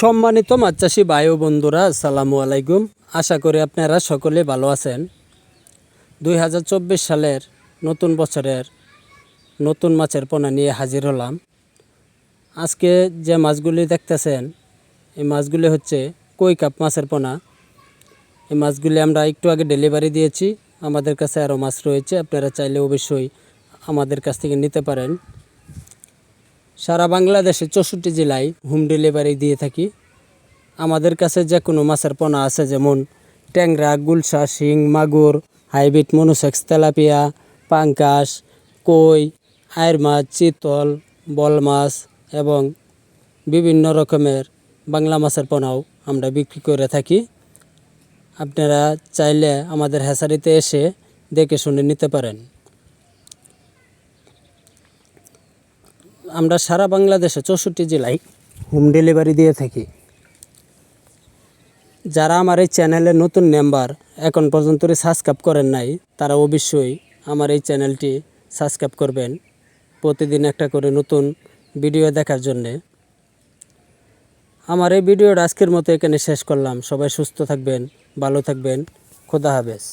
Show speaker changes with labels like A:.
A: সম্মানিত মাছ চাষি ভাই ও বন্ধুরা, আসসালামু আলাইকুম। আশা করি আপনারা সকলে ভালো আছেন। দুই হাজার চব্বিশ সালের নতুন বছরের নতুন মাছের পোনা নিয়ে হাজির হলাম। আজকে যে মাছগুলি দেখতেছেন, এই মাছগুলি হচ্ছে কই কাপ মাছের পোনা। এই মাছগুলি আমরা একটু আগে ডেলিভারি দিয়েছি। আমাদের কাছে আরও মাছ রয়েছে, আপনারা চাইলে অবশ্যই আমাদের কাছ থেকে নিতে পারেন। সারা বাংলাদেশে চৌষট্টি জেলায় হোম ডেলিভারি দিয়ে থাকি। আমাদের কাছে যে কোনো মাছের পোনা আছে, যেমন ট্যাংরা, গুলশা, শিং, মাগুর, হাইব্রিড মনুসেক্স, তেলাপিয়া, পাঙ্কাশ, কই, আয়ের মাছ, চিতল, বল মাছ এবং বিভিন্ন রকমের বাংলা মাছের পোনাও আমরা বিক্রি করে থাকি। আপনারা চাইলে আমাদের হ্যাসারিতে এসে দেখে শুনে নিতে পারেন। আমরা সারা বাংলাদেশে চৌষট্টি জেলায় হোম ডেলিভারি দিয়ে থাকি। যারা আমার এই চ্যানেলের নতুন মেম্বার এখন পর্যন্ত সাবস্ক্রাইব করেন নাই, তারা অবশ্যই আমার এই চ্যানেলটি সাবস্ক্রাইব করবেন প্রতিদিন একটা করে নতুন ভিডিও দেখার জন্যে। আমার এই ভিডিওটা আজকের মতো এখানে শেষ করলাম। সবাই সুস্থ থাকবেন, ভালো থাকবেন। খোদা হাফেজ।